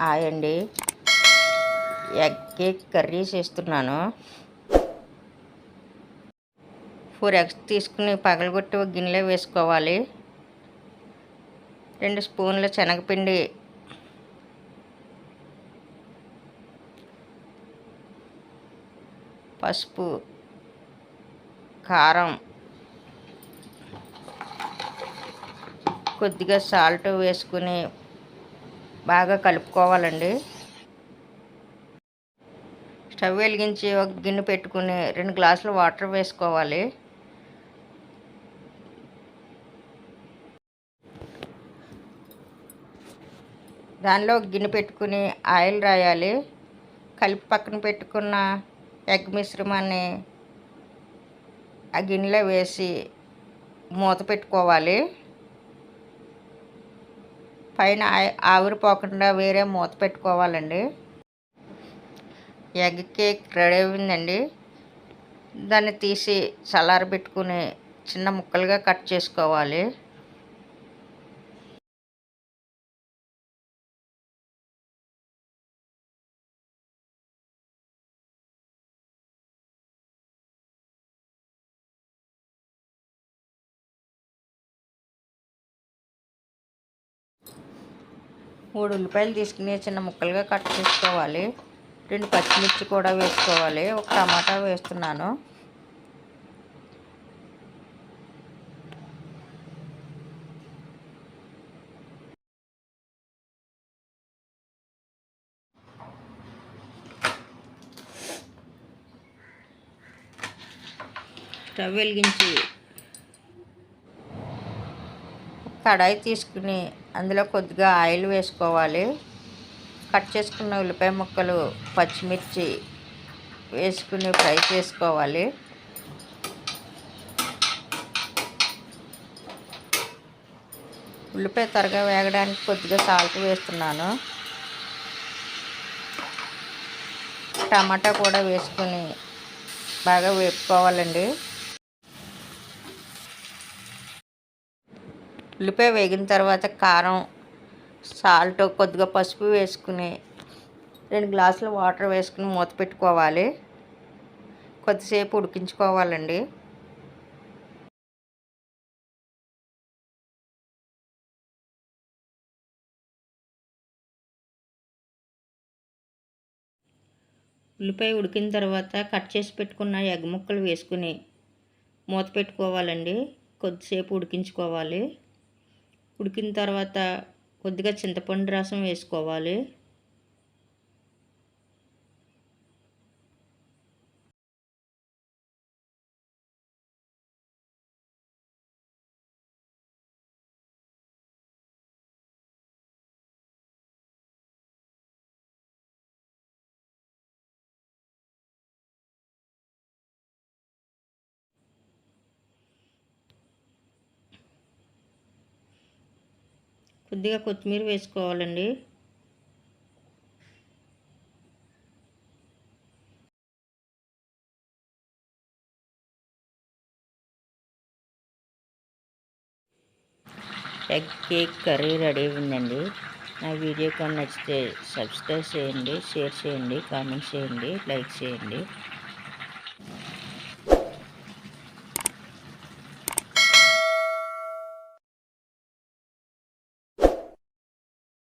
Hi అండి egg cake curry చేస్తున్నాను. Four eggs తీసుకుని పగలగొట్టి ఒక గిన్నెలో వేసుకోవాలి. రెండు స్పూన్ల శనగపిండి. పసుపు. కారం. కొద్దిగా సాల్ట్ వేసుకుని బాగా కలుపుకోవాలండి. స్టవ్ వెలిగించి ఒక గిన్నె పెట్టుకుని రెండు గ్లాసులు వాటర్ వేసుకోవాలి. దానిలో గిన్నె పెట్టుకుని ఆయిల్ రాయాలి. కలిపి పక్కన పెట్టుకున్న ఎగ్ మిశ్రమాన్ని ఆ గిన్నెలో వేసి మూత పెట్టుకోవాలి. పైన ఆవిరిపోకుండా వేరే మూత పెట్టుకోవాలండి. ఎగ్ కేక్ రెడీ అయిందండి దాన్ని తీసి చల్లారబెట్టుకుని చిన్న ముక్కలుగా కట్ చేసుకోవాలి. మూడు ఉల్లిపాయలు తీసుకుని చిన్న ముక్కలుగా కట్ చేసుకోవాలి. రెండు పచ్చిమిర్చి కూడా వేసుకోవాలి. ఒక టమాటా వేస్తున్నాను. స్టవ్ వెలిగించి కడాయి తీసుకుని అందులో కొద్దిగా ఆయిల్ వేసుకోవాలి. కట్ చేసుకున్న ఉల్లిపాయ ముక్కలు పచ్చిమిర్చి వేసుకుని ఫ్రై చేసుకోవాలి. ఉల్లిపాయ త్వరగా వేగడానికి కొద్దిగా సాల్ట్ వేస్తున్నాను. టమాటా కూడా వేసుకుని బాగా వేపుకోవాలండి. ఉల్లిపాయ వేగిన తర్వాత కారం సాల్ట్ కొద్దిగా పసుపు వేసుకుని రెండు గ్లాసులు వాటర్ వేసుకుని మూత పెట్టుకోవాలి. కొద్దిసేపు ఉడికించుకోవాలండి. ఉల్లిపాయ ఉడికిన తర్వాత కట్ చేసి పెట్టుకున్న ఎగ్ ముక్కలు వేసుకుని మూత పెట్టుకోవాలండి. కొద్దిసేపు ఉడికించుకోవాలి. ఉడికిన తర్వాత కొద్దిగా చింతపండు రసం వేసుకోవాలి. కొద్దిగా కొత్తిమీర వేసుకోవాలండి. ఎగ్ కేక్ కర్రీ రెడీ ఉందండి నా వీడియో కానీ నచ్చితే సబ్స్క్రైబ్ చేయండి షేర్ చేయండి కామెంట్ చేయండి లైక్ చేయండి.